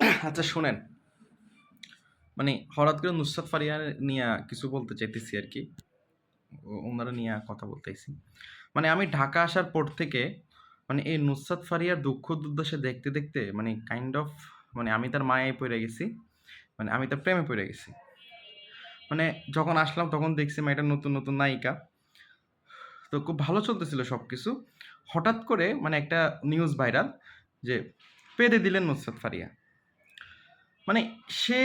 আচ্ছা শোনেন। মানে হঠাৎ করে নুসরাত ফারিয়া নিয়ে কিছু বলতে চাইতেছি আর কি। ওনারা নিয়ে কথা বলতেছি। মানে আমি ঢাকা আসার পর থেকে মানে এই নুসরাত ফারিয়ার দুঃখ দুর্দশা দেখতে দেখতে মানে কাইন্ড অফ মানে আমি তার মায়ায় পড়ে গেছি। মানে আমি তার প্রেমে পড়ে গেছি। মানে যখন আসলাম তখন দেখছি মেয়েটা নতুন নতুন নায়িকা। তো খুব ভালো চলতেছিল সব কিছু হঠাৎ করে মানে একটা নিউজ ভাইরাল যে, পেদে দিলেন নুসরাত ফারিয়া। মানে সে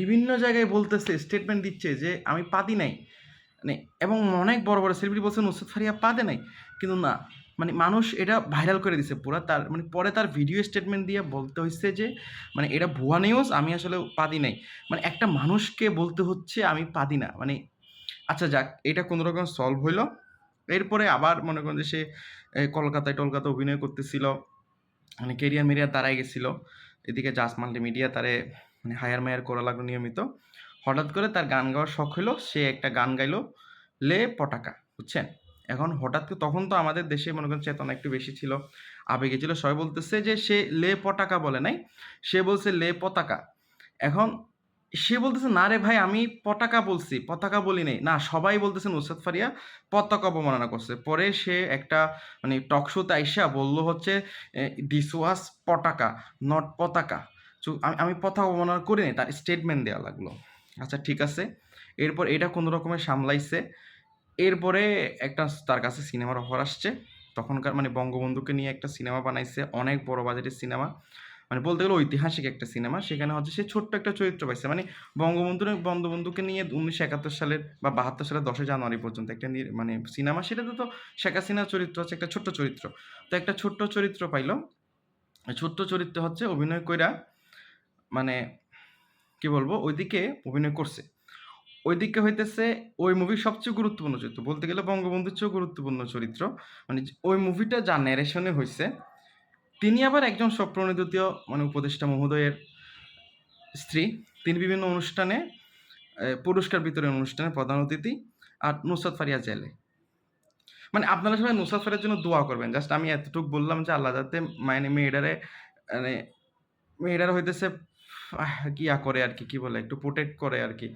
বিভিন্ন জায়গায় বলতেছে স্টেটমেন্ট দিচ্ছে যে, আমি পাদি নাই। মানে এবং অনেক বড় বড় সেলিব্রিটি বলছে নুসরাত ফারিয়া পাদে নাই। কিন্তু না মানে মানুষ এটা ভাইরাল করে দিছে পুরো তার মানে পরে তার ভিডিও স্টেটমেন্ট দিয়ে বলতে হচ্ছে যে মানে এটা ভুয়া নিউজ আমি আসলে পাদি নাই। মানে একটা মানুষকে বলতে হচ্ছে, আমি পাদি না। মানে আচ্ছা যাক, এটা কোনো রকম সলভ হইল। এরপরে আবার মনে করেন যে সে কলকাতায় টলকাতা অভিনয় করতেছিল মানে কেরিয়ার মেরিয়ার দাঁড়ায় গেছিল। এদিকে জাস মাল্টিমিডিয়া তারে মানে হায়ার মায়ার করা লাগল নিয়মিত। হঠাৎ করে তার গান গাওয়ার শখ হলো সে একটা গান গাইলো, লে পটাকা, বুঝছেন? এখন হঠাৎ করে তখন তো আমাদের দেশে মনে করেন চেতনা একটু বেশি ছিল, আবেগে ছিল, সবাই বলতেছে যে সে লে পটাকা বলে নাই, সে বলছে লে পতাকা। এখন সে বলতেছে, না রে ভাই, আমি পতাকা বলছি, পতাকা বলি নাই। না, সবাই বলতেছে নুসরাত ফারিয়া পতাকা অবমাননা করছে। পরে সে একটা মানে টক শোতে আইসা বলল হচ্ছে দিস ওয়াজ পতাকা নট পতাকা। তো আমি আমি পতাকা অবমাননা করি নাই, তার স্টেটমেন্ট দেওয়া লাগল। আচ্ছা ঠিক আছে। এরপর এটা কোনো রকমের সামলাইছে? এরপরে একটা তার কাছে সিনেমার অফার আসছে। তখনকার মানে বঙ্গবন্ধুকে নিয়ে একটা সিনেমা বানাইছে, অনেক বড় বাজেটের সিনেমা মানে বলতে গেলে ঐতিহাসিক একটা সিনেমা সেখানে হচ্ছে সে ছোট্ট একটা চরিত্র পাইছে। মানে বঙ্গবন্ধুর বঙ্গবন্ধুকে নিয়ে উনিশশো একাত্তর সালের বা বাহাত্তর সালের দশই জানুয়ারি পর্যন্ত একটা মানে সিনেমা সেটাতে তো শেখ হাসিনার চরিত্র হচ্ছে একটা ছোট্ট চরিত্র। তো একটা ছোট্ট চরিত্র পাইলো। ছোট্ট চরিত্র হচ্ছে অভিনয় কইরা মানে কি বলব? ওইদিকে অভিনয় করছে। ওইদিকে হইতেছে, ওই মুভির সবচেয়ে গুরুত্বপূর্ণ চরিত্র। বলতে গেলে বঙ্গবন্ধুর চেয়েও গুরুত্বপূর্ণ চরিত্র। মানে ওই মুভিটা যা ন্যারেশনে হয়েছে তিনি আবার একজন স্বপ্রণোদিত মানে উপদেষ্টা মহোদয়ের স্ত্রী। তিনি বিভিন্ন অনুষ্ঠানে পুরস্কার বিতরণ অনুষ্ঠানে প্রধান অতিথি আর নুসরাত ফারিয়া জেলে। মানে আপনারা সবাই নুসরাত ফারিয়ার জন্য দোয়া করবেন। জাস্ট আমি এতটুকু বললাম যে, আল্লাহ যাতে মানে মেয়েটারে মানে মেয়েটার হইতেছে ইয়া করে আর কি কি বলে একটু প্রোটেক্ট করে আর কি